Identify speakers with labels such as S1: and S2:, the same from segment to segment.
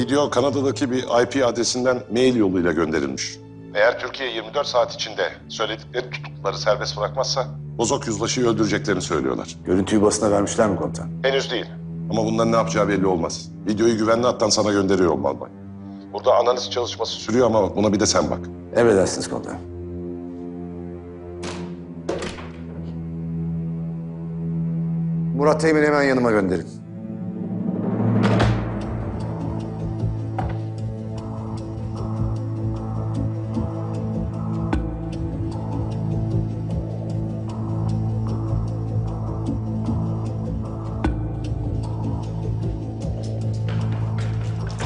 S1: Video Kanada'daki bir IP adresinden mail yoluyla gönderilmiş. Eğer Türkiye 24 saat içinde söyledikleri tutukluları serbest bırakmazsa Bozok Yüzbaşı'yı öldüreceklerini söylüyorlar.
S2: Görüntüyü basına vermişler mi komutan?
S1: Henüz değil. Ama bundan ne yapacağı belli olmaz. Videoyu güvenli hattan sana gönderiyor olmalı. Burada analiz çalışması sürüyor ama buna bir de sen bak.
S2: Emredersiniz komutan. Murat Teğmen'i hemen yanıma gönderin.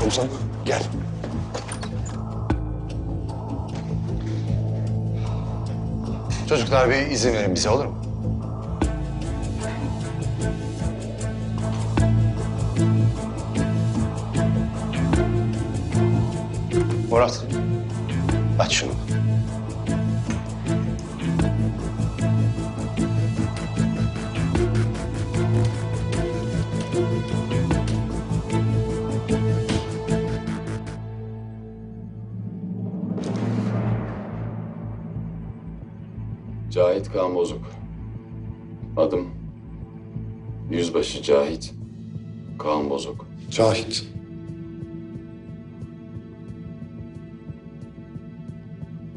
S1: Komutan gel.
S2: Çocuklar bir izin verin bize olur mu? Murat, aç şunu.
S3: Cahit Kaan Bozuk. Adım Yüzbaşı Cahit Kaan Bozuk.
S1: Cahit.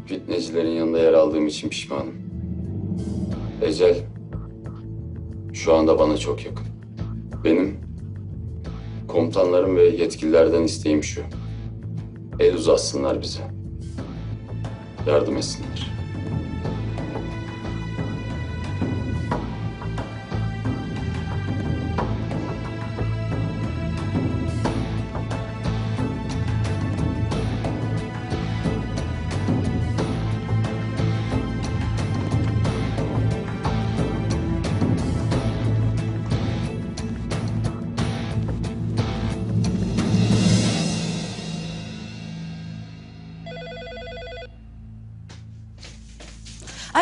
S3: Fitnecilerin yanında yer aldığım için pişmanım. Ecel şu anda bana çok yakın. Benim komutanlarım ve yetkililerden isteğim şu. El uzatsınlar bize. Yardım etsinler.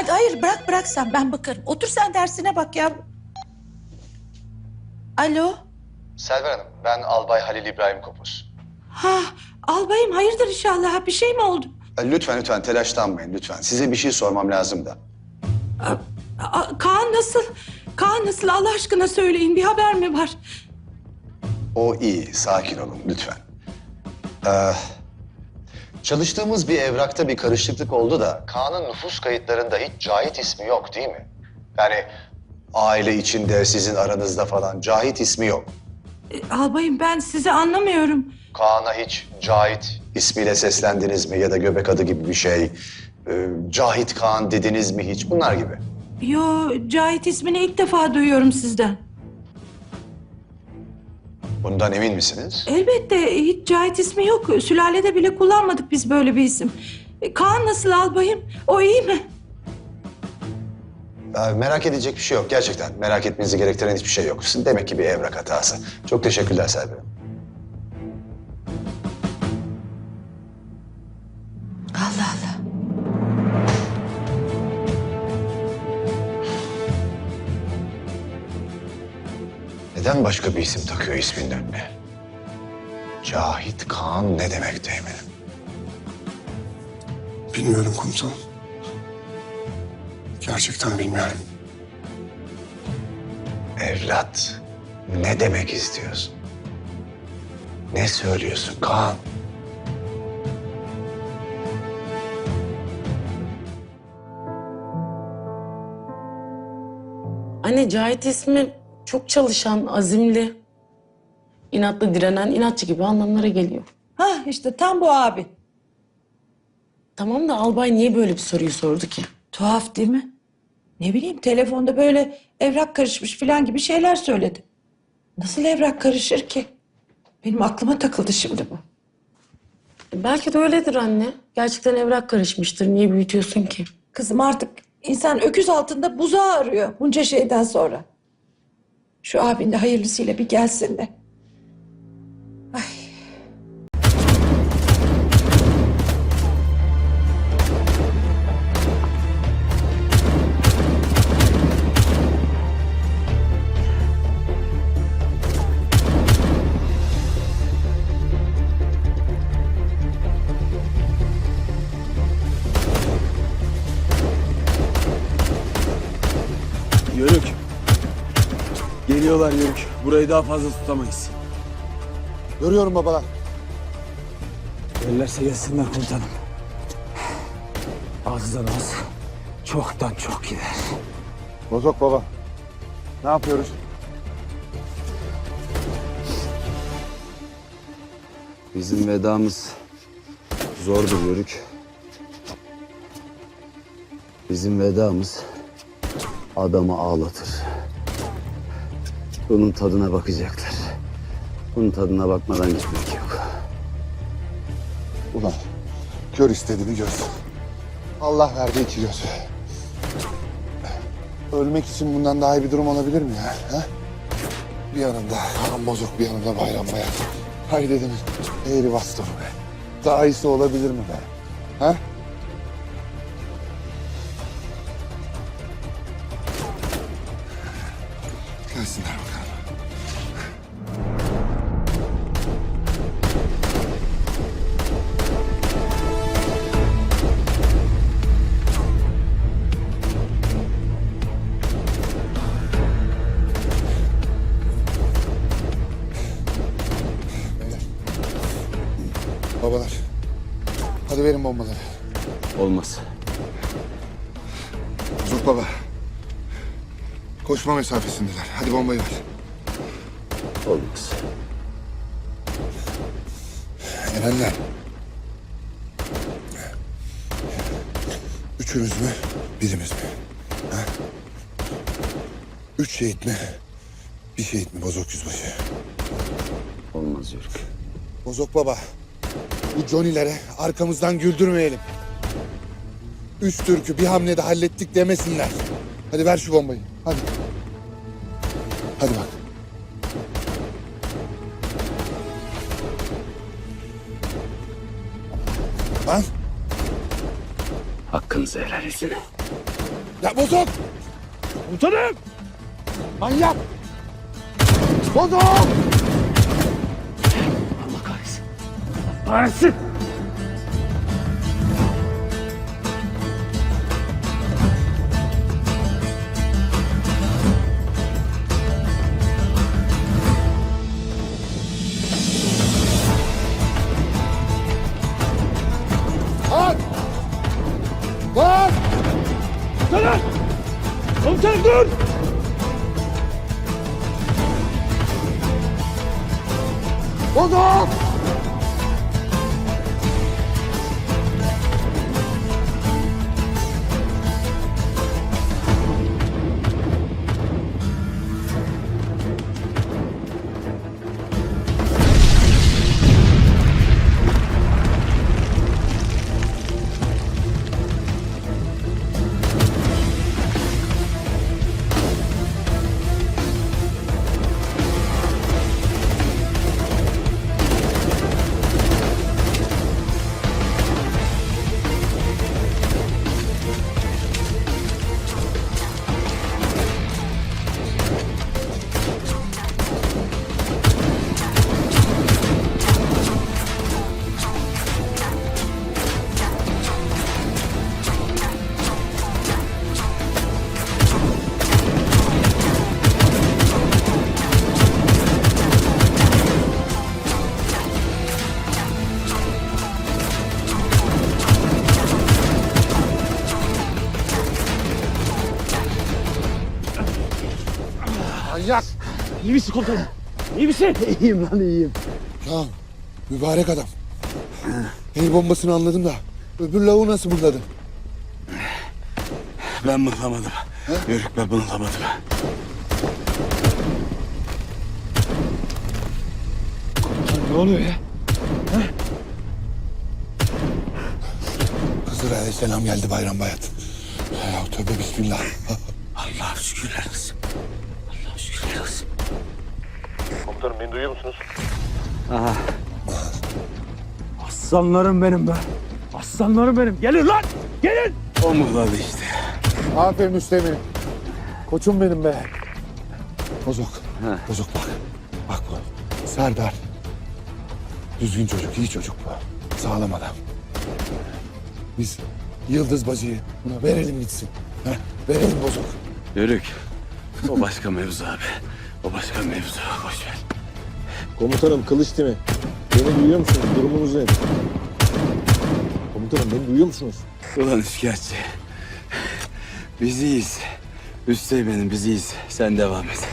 S4: Hadi hayır bırak bırak sen ben bakarım. Otur sen dersine bak ya. Alo.
S5: Selver Hanım, ben Albay Halil İbrahim Kopuz.
S4: Ha albayım hayırdır inşallah bir şey mi oldu?
S5: E, Lütfen lütfen telaşlanmayın lütfen. Size bir şey sormam lazım da.
S4: Aa, Kaan nasıl? Kaan nasıl Allah aşkına söyleyin bir haber mi var?
S5: O iyi, sakin olun lütfen. Ee, çalıştığımız bir evrakta bir karışıklık oldu da... Kaan'ın nüfus kayıtlarında hiç Cahit ismi yok değil mi? Yani aile içinde, sizin aranızda falan Cahit ismi yok.
S4: E, albayım ben sizi anlamıyorum.
S5: Kaan'a hiç Cahit ismiyle seslendiniz mi ya da göbek adı gibi bir şey? Ee, Cahit Kaan dediniz mi hiç? Bunlar gibi.
S4: Yo Cahit ismini ilk defa duyuyorum sizden.
S5: Bundan emin misiniz?
S4: Elbette hiç Cahit ismi yok. Sülalede bile kullanmadık biz böyle bir isim. E, Kaan nasıl albayım? O iyi mi?
S5: Ee, merak edecek bir şey yok gerçekten. Merak etmenizi gerektiren hiçbir şey yok. Demek ki bir evrak hatası. Çok teşekkürler Selvi Hanım. Neden başka bir isim takıyor isminin önüne? Cahit Kaan ne demek Teğmen'im?
S6: Bilmiyorum komutanım. Gerçekten bilmiyorum.
S5: Evlat, ne demek istiyorsun? Ne söylüyorsun Kaan?
S7: Anne Cahit ismi çok çalışan, azimli, inatlı, direnen, inatçı gibi anlamlara geliyor.
S4: Ha işte tam bu abi.
S7: Tamam da albay niye böyle bir soruyu sordu ki?
S4: Tuhaf değil mi? Ne bileyim telefonda böyle evrak karışmış falan gibi şeyler söyledi. Nasıl evrak karışır ki? Benim aklıma takıldı şimdi bu.
S7: E, belki de öyledir anne. Gerçekten evrak karışmıştır. Niye büyütüyorsun ki?
S4: Kızım artık insan öküz altında buzağı arıyor bunca şeyden sonra. Şu abin de hayırlısıyla bir gelsin de.
S8: Geliyorlar Yörük. Burayı daha fazla tutamayız.
S6: Görüyorum babalar.
S8: Gelirlerse gelsinler komutanım. Azdan az, çoktan çok gider.
S6: Bozok baba. Ne yapıyoruz?
S9: Bizim vedamız zordur Yörük. Bizim vedamız adamı ağlatır. Bunun tadına bakacaklar. Bunun tadına bakmadan gitmek yok.
S6: Ulan kör istediğini göz. Allah verdi iki göz. Ölmek için bundan daha iyi bir durum olabilir mi ya? Ha? Bir yanımda kan bozuk, bir yanımda bayram bayat. Hay dedim, eğri bastım be. Daha iyisi olabilir mi be? Ha? Koşma mesafesindeler. Hadi bombayı ver.
S9: Olmaz.
S6: Erenler. Üçümüz mü, birimiz mi? Ha? Üç şehit mi, bir şehit mi Bozok Yüzbaşı?
S9: Olmaz Yörük.
S6: Bozok baba, bu Johnny'lere arkamızdan güldürmeyelim. Üç türkü bir hamlede hallettik demesinler. Hadi ver şu bombayı, hadi. Hadi bak. Lan,
S9: Hakkınızı helal edin.
S6: ya Bozok! Komutanım! Manyak! Bozok!
S9: Allah kahretsin.
S8: Arasın! İyi misin komutanım? İyi misin? İyiyim lan iyiyim.
S6: Ya mübarek adam. El bombasını anladım da öbür lavuğu nasıl mırladın?
S8: Ben mıhlamadım. Yörük ben mıhlamadım. Ne oluyor ya?
S6: Hızır Aleyhisselam geldi Bayram Bayat. Ya tövbe bismillah.
S8: Allah şükürler
S1: Komutanım beni duyuyor musunuz?
S8: Aslanlarım benim be. Aslanlarım benim. Gelin lan! Gelin! O mıhladı işte.
S6: Aferin Müslüman. Koçum benim be. Bozok. Bozok bak. Bak bu. Serdar. Düzgün çocuk, iyi çocuk bu. Sağlam adam. Biz Yıldız bacıyı buna verelim gitsin. Ha? Verelim Bozok.
S8: Yörük. O başka mevzu abi.
S9: O başka mevzu. Boş ver.
S10: Komutanım kılıç timi. Beni duyuyor musunuz? Durumunuz nedir? Komutanım beni duyuyor musunuz?
S9: Ulan üçkağıtçı. Biz iyiyiz. Üsteğmenim biz iyiyiz. Sen devam et.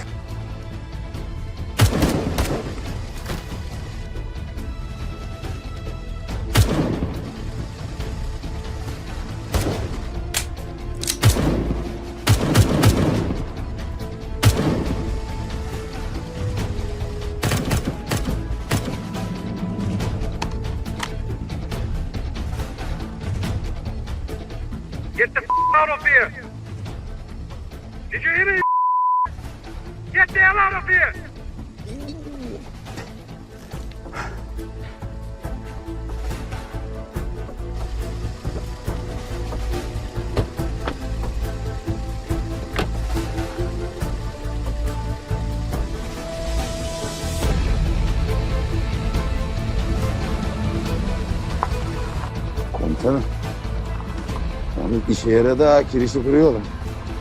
S11: İşe yaradı ha. Kirişi kırıyor oğlum.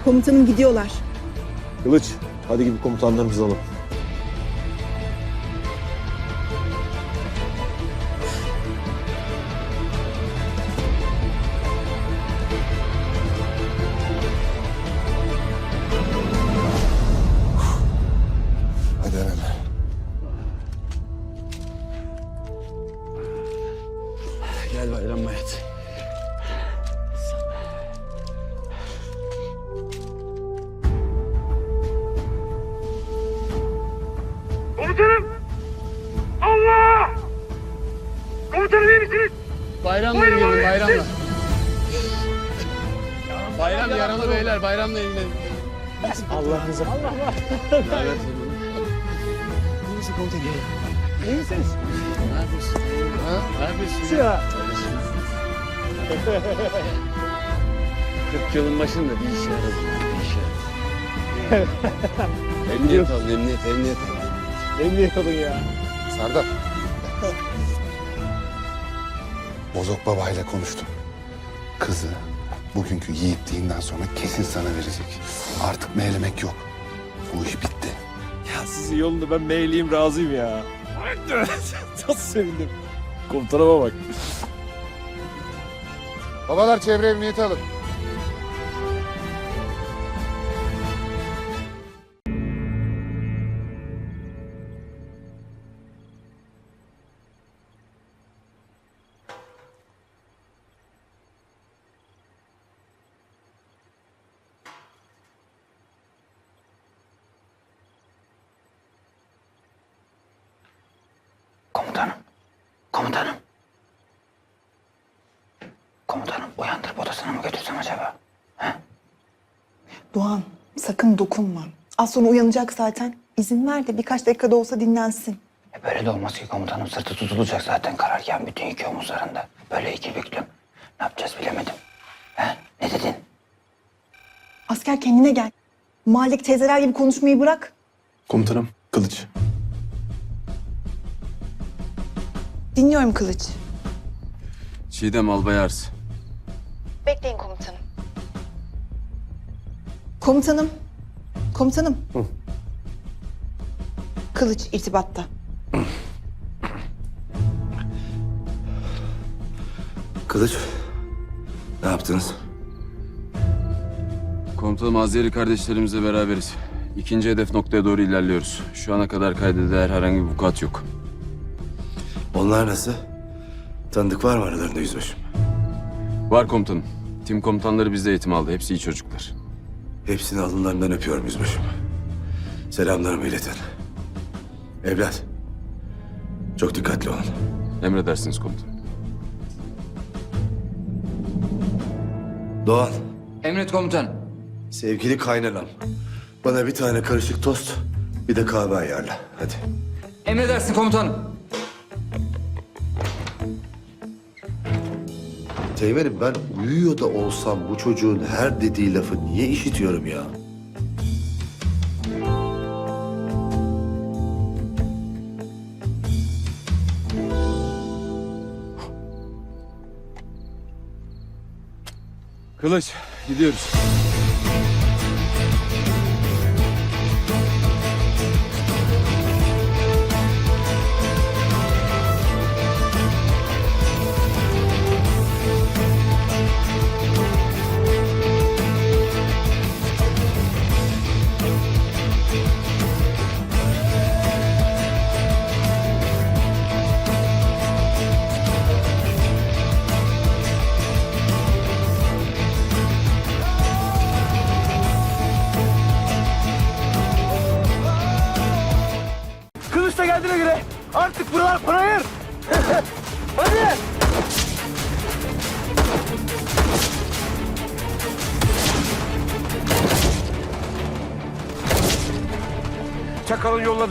S12: Komutanım gidiyorlar.
S10: Kılıç hadi gidip komutanlarımızı alalım.
S13: Komutanım! Allah! Komutanım iyi misiniz?
S9: Bayramla
S13: Buyurun
S9: ilgilenin
S13: abi,
S9: bayramla. Bayram yaralı beyler bayramla ilgilenin. Allah'ınıza. Allah Allah. İyi misin komutanım? İyi misiniz? Ha? Ne yapıyorsun? Ya. 40 yılın başında bir işe yaradı. Bir işe yaradı. emniyet alın, emniyet, emniyet alın.
S10: Emniyet alın ya. Serdar.
S6: Bozok babayla konuştum. Kızı bugünkü yiğitliğinden sonra kesin sana verecek. Artık meylemek yok. Bu iş bitti.
S10: Ya sizin yolunda ben meyliyim razıyım ya. Nasıl sevindim. Komutanıma bak.
S6: Babalar çevre emniyeti alın.
S12: Doğan sakın dokunma. Az sonra uyanacak zaten. İzin ver de birkaç dakikada olsa dinlensin.
S11: E böyle de olmaz ki komutanım. Sırtı tutulacak zaten kararken bütün yükü omuzlarında. Böyle iki büklüm. Ne yapacağız bilemedim. He? Ne dedin?
S12: Asker kendine gel. Mahalledeki teyzeler gibi konuşmayı bırak.
S10: Komutanım kılıç.
S12: Dinliyorum Kılıç.
S3: Çiğdem Albay Ars.
S12: Bekleyin komutanım. Komutanım. Komutanım. Kılıç irtibatta.
S2: Kılıç. Ne yaptınız?
S3: Komutanım Azeri kardeşlerimizle beraberiz. İkinci hedef noktaya doğru ilerliyoruz. Şu ana kadar kaydedilen herhangi bir vukuat yok.
S2: Onlar nasıl? Tanıdık var mı aralarında yüzbaşım?
S3: Var komutanım. Tim komutanları bizde eğitim aldı. Hepsi iyi çocuklar.
S2: Hepsini alınlarından öpüyorum yüzbaşım. Selamlarımı iletin. Evlat. Çok dikkatli olun.
S3: Emredersiniz komutanım.
S2: Doğan.
S11: Emret komutan.
S2: Sevgili kaynanam. Bana bir tane karışık tost, bir de kahve ayarla. Hadi.
S11: Emredersin komutanım.
S2: Teğmenim ben uyuyor da olsam bu çocuğun her dediği lafı niye işitiyorum ya?
S3: Kılıç gidiyoruz.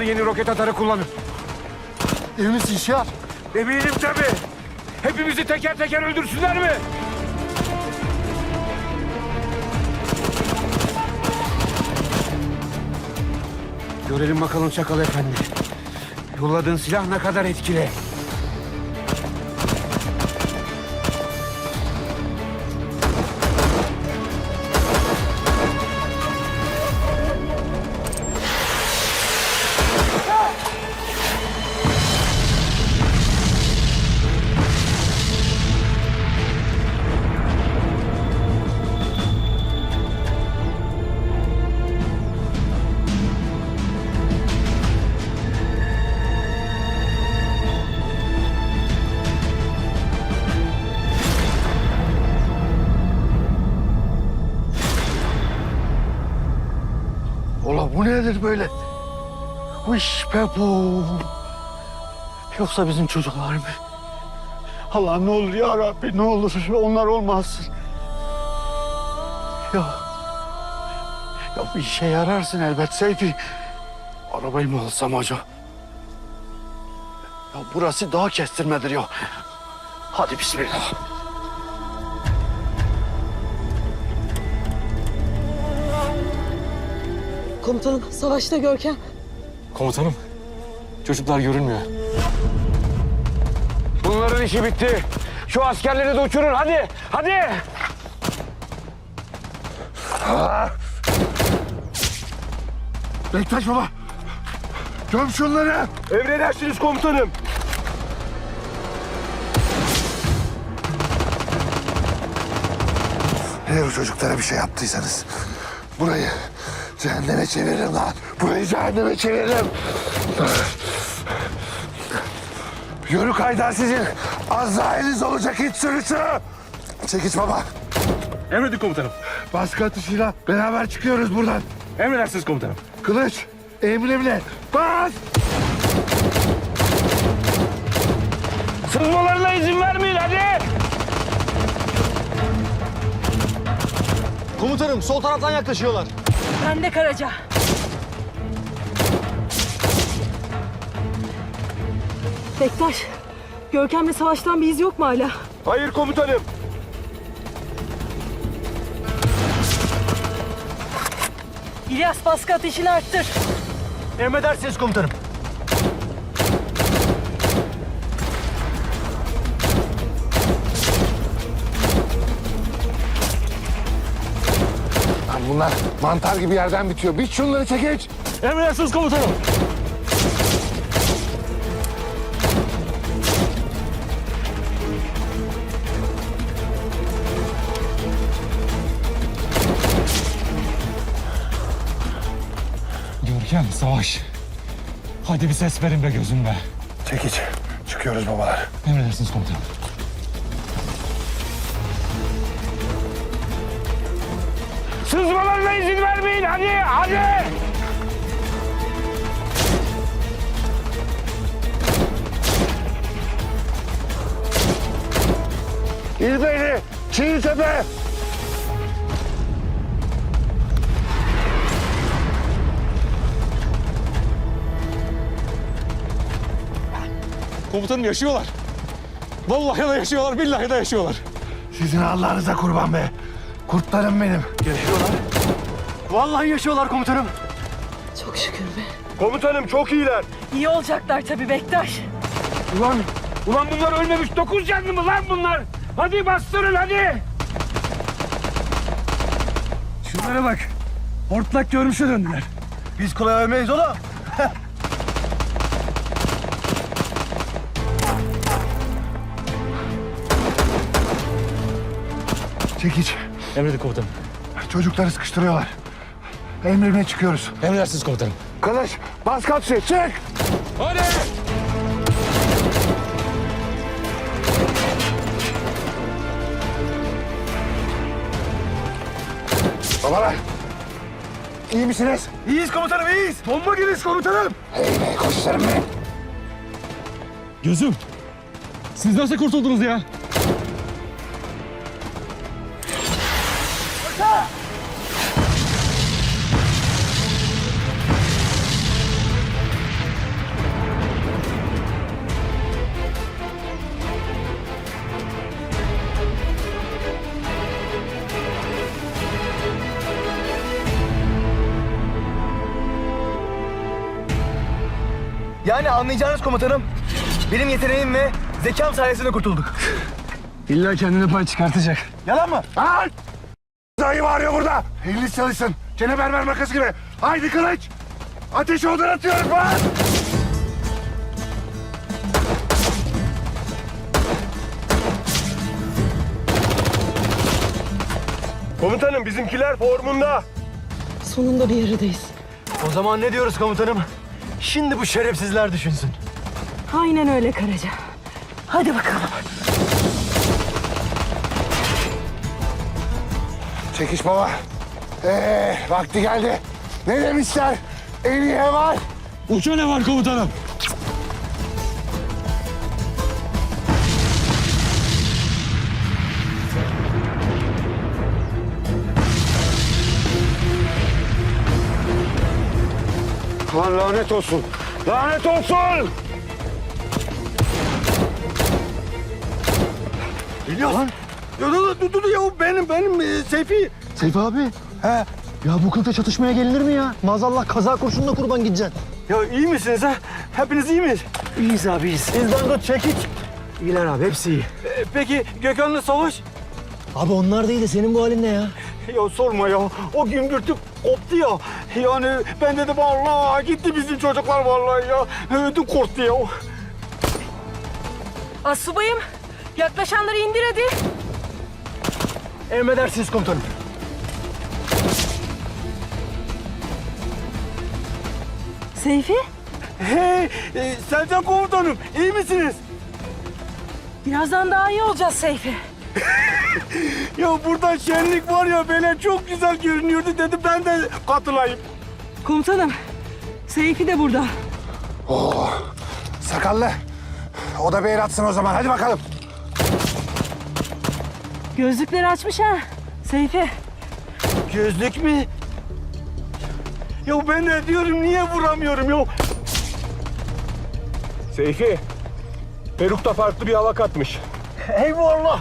S14: Yolladığı yeni roket atarı kullanın.
S6: Emin misin Şiar?
S14: Eminim tabii. Hepimizi teker teker öldürsünler mi? Görelim bakalım Çakal Efendi. Yolladığın silah ne kadar etkili?
S6: Nedir böyle? Uş be bu. Yoksa bizim çocuklar mı? Allah ne olur ya Rabbi ne olur onlar olmazsın. Ya, ya bir işe yararsın elbet Seyfi. Arabayı mı alsam acaba? Ya burası dağ kestirmedir ya. Hadi bismillah.
S12: Komutanım savaşta Görkem.
S8: Komutanım, çocuklar görünmüyor.
S14: Bunların işi bitti. Şu askerleri de uçurun hadi. Hadi.
S6: Bektaş baba. Göm şunları.
S14: Emredersiniz komutanım.
S6: Eğer o çocuklara bir şey yaptıysanız burayı cehenneme çeviririm lan. Burayı cehenneme çeviririm. Yörük Haydar sizin azrailiniz olacak hiç sürüsü. Çekiç baba.
S14: Emredin komutanım.
S6: Baskı atışıyla beraber çıkıyoruz buradan.
S14: Emredersiniz komutanım.
S6: Kılıç, emrimle bas.
S14: Sızmalarına izin vermeyin hadi.
S8: Komutanım, sol taraftan yaklaşıyorlar.
S12: Ben de Karaca. Bektaş, Görkem'le savaştan bir iz yok mu hala?
S14: Hayır komutanım.
S12: İlyas baskı ateşini arttır.
S8: Emredersiniz komutanım.
S6: Bunlar mantar gibi yerden bitiyor. Bir şunları çekiç.
S8: Emredersiniz komutanım. Görkem, Savaş. Hadi bir ses verin be gözüm be.
S6: Çekiç. Çıkıyoruz babalar.
S8: Emredersiniz komutanım.
S14: Hadi hadi.
S6: İlbeyli, Çiğtepe.
S8: Komutanım yaşıyorlar. Vallahi de yaşıyorlar, billahi de yaşıyorlar.
S6: Sizin Allah'ınıza kurban be. Kurtlarım benim.
S8: Yaşıyorlar. Vallahi yaşıyorlar komutanım.
S12: Çok şükür be.
S14: Komutanım çok iyiler.
S12: İyi olacaklar tabii Bektaş.
S14: Ulan, ulan bunlar ölmemiş. Dokuz canlı mı lan bunlar? Hadi bastırın hadi.
S8: Şunlara bak. Hortlak görmüşe döndüler. Biz kolay ölmeyiz oğlum.
S6: Çekiç.
S8: Emredin komutanım.
S6: Çocukları sıkıştırıyorlar. Emrime çıkıyoruz.
S8: Emredersiniz komutanım.
S6: Kılıç, bas kaçı, çık.
S14: Hadi.
S6: Babalar. İyi misiniz?
S8: İyiyiz komutanım, iyiyiz. Bomba gibiyiz komutanım.
S6: Hey be koçlarım benim.
S8: Gözüm. Siz nasıl kurtuldunuz ya?
S15: Yani anlayacağınız komutanım, benim yeteneğim ve zekam sayesinde kurtulduk.
S8: İlla kendine pay çıkartacak.
S15: Yalan mı?
S6: Al! Dayı bağırıyor burada. Eliniz çalışsın. Gene berber makası gibi. Haydi kılıç. Ateşi odan atıyoruz lan.
S8: Komutanım bizimkiler formunda.
S16: Sonunda bir yerdeyiz.
S15: O zaman ne diyoruz komutanım? Şimdi bu şerefsizler düşünsün.
S16: Aynen öyle Karaca. Hadi bakalım.
S6: Çekiş baba. Ee, vakti geldi. Ne demişler? Ev var.
S8: Uça ne var komutanım?
S6: Lan lanet olsun. Lanet olsun.
S8: Geliyor lan. Ya dur dur dur ya o benim benim e, Seyfi.
S15: Seyfi abi, he. Ya bu kılıkta çatışmaya gelinir mi ya? Maazallah kaza kurşununa kurban gideceksin.
S8: Ya iyi misiniz ha? Hepiniz iyi miyiz?
S15: İyiyiz abi, iyiyiz. Bizden tut, çekiç. İyiler abi, hepsi iyi.
S8: E, peki Gökhan'la Savaş?
S15: Abi onlar değil de senin bu halin ne ya?
S8: Ya sorma ya. O gümbürtü koptu ya. Yani ben dedim Allah gitti bizim çocuklar vallahi ya. Ödüm korktu ya.
S16: Asubayım, yaklaşanları indir hadi.
S15: Emredersiniz komutanım.
S16: Seyfi,
S8: Hey e, Selcan komutanım iyi misiniz?
S16: birazdan daha iyi olacağız Seyfi.
S8: Ya burada şenlik var ya böyle çok güzel görünüyordu dedi ben de katılayım.
S16: Komutanım, Seyfi de burada.
S6: Sakallı. O da bir el atsın o zaman. Hadi bakalım.
S16: Gözlükleri açmış ha. Seyfi.
S8: Gözlük mü? Ya ben ne diyorum niye vuramıyorum ya? Seyfi, perukta farklı bir hava katmış.
S15: Eyvallah.